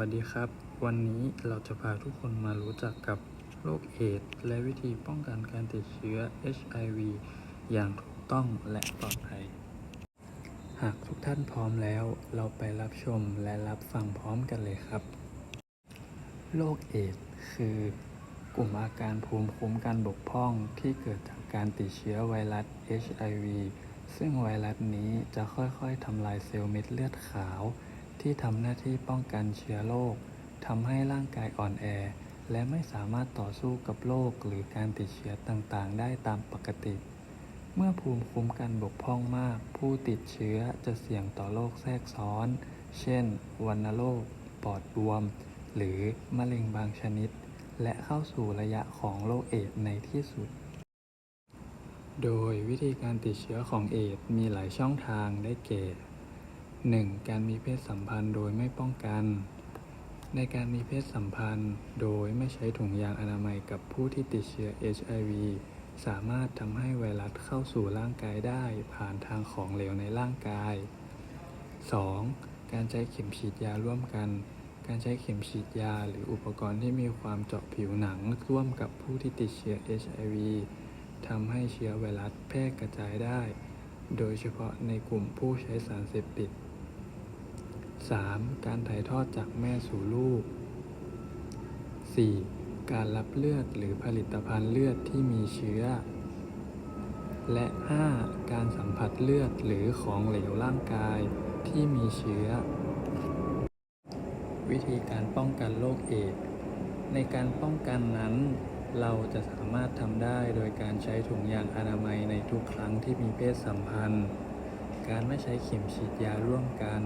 วัสดีครับ วันนี้เราจะพาทุกคนมารู้จักกับโรคเอดส์และวิธีป้องกันการติดเชื้อ HIV อย่างถูกต้องและปลอดภัย หากทุกท่านพร้อมแล้ว เราไปรับชมและรับฟังพร้อมกันเลยครับ โรคเอดส์คือกลุ่มอาการภูมิคุ้มกันบกพร่องที่เกิดจากการติดเชื้อไวรัส HIV ซึ่งไวรัสนี้จะค่อยๆทำลายเซลล์เม็ดเลือดขาว ที่ทำหน้าที่ป้องกันเชื้อโรคทำให้ร่างกายอ่อนแอ และไม่สามารถต่อสู้กับโรคหรือการติดเชื้อต่างๆ ได้ตามปกติ เมื่อภูมิคุ้มกันบกพร่องมาก ผู้ติดเชื้อจะเสี่ยงต่อโรคแทรกซ้อน เช่น วัณโรค ปอดบวม หรือมะเร็งบางชนิด และเข้าสู่ระยะของโรคเอดส์ในที่สุด โดยวิธีการติดเชื้อของเอดส์มีหลายช่องทางได้แก่ 1. การมีเพศสัมพันธ์โดยไม่ป้องกัน ในการมีเพศสัมพันธ์โดยไม่ใช้ถุงยางอนามัยกับผู้ที่ติดเชื้อ HIV สามารถทำให้ไวรัสเข้าสู่ร่างกายได้ผ่านทางของเหลวในร่างกาย 2. การใช้เข็มฉีดยาร่วมกัน การใช้เข็มฉีดยาหรืออุปกรณ์ที่มีความเจาะผิวหนังร่วมกับผู้ที่ติดเชื้อ HIV ทำให้เชื้อไวรัสแพร่กระจายได้ โดยเฉพาะในกลุ่มผู้ใช้สารเสพติด 3. การถ่ายทอดจากแม่สู่ลูก 4. การรับเลือดหรือผลิตภัณฑ์เลือดที่มีเชื้อ และ 5. การสัมผัสเลือดหรือของเหลวร่างกายที่มีเชื้อ วิธีการป้องกันโรคเอดส์ในการป้องกันนั้น เราจะสามารถทำได้โดยการใช้ถุงยางอนามัยในทุกครั้งที่มีเพศสัมพันธ์ การไม่ใช้เข็มฉีดยาร่วมกัน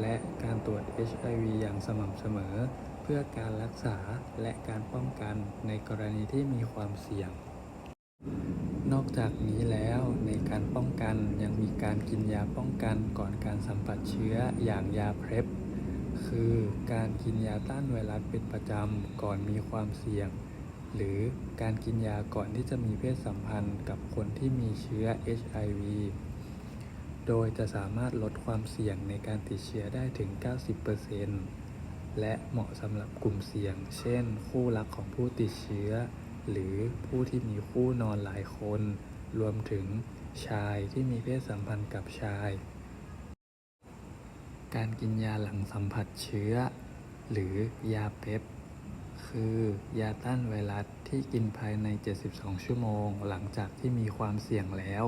และการตรวจ HIV อย่างสม่ำเสมอ เพื่อการรักษาและการป้องกันในกรณีที่มีความเสี่ยง นอกจากนี้แล้วในการป้องกันยังมีการกินยาป้องกันก่อนการสัมผัสเชื้ออย่างยาเพล็บคือการกินยาต้านไวรัสเป็นประจำก่อนมีความเสี่ยง หรือการกินยาก่อนที่จะมีเพศสัมพันธ์กับคนที่มีเชื้อ HIV โดยจะสามารถลดความเสี่ยงในการติดเชื้อได้ถึง 90%และเหมาะสำหรับกลุ่มเสี่ยง เช่น คู่รักของผู้ติดเชื้อ หรือผู้ที่มีคู่นอนหลายคน รวมถึงชายที่มีเพศสัมพันธ์กับชาย การกินยาหลังสัมผัสเชื้อ หรือยาเป๊ปคือยาต้านไวรัสที่กินภายใน 72 ชั่วโมง หลังจากที่มีความเสี่ยงแล้ว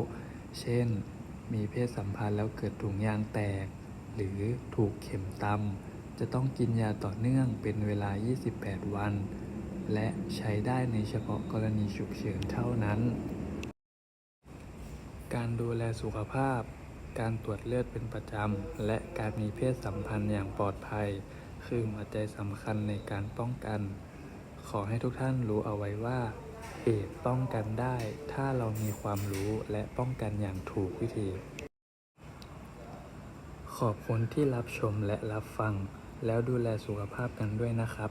เช่น มีเพศสัมพันธ์แล้วเกิดถุงยางแตก หรือถูกเข็มตำจะต้องกินยาต่อเนื่องเป็นเวลา 28 วัน และใช้ได้ในเฉพาะกรณีฉุกเฉินเท่านั้น การดูแลสุขภาพ การตรวจเลือดเป็นประจำ และการมีเพศสัมพันธ์อย่างปลอดภัย คือหัวใจสำคัญในการป้องกัน ขอให้ทุกท่านรู้เอาไว้ว่า เอดป้องกันได้ถ้าเรามีความรู้และป้องกันอย่างถูกวิธี ขอบคุณที่รับชมและรับฟัง แล้วดูแลสุขภาพกันด้วยนะครับ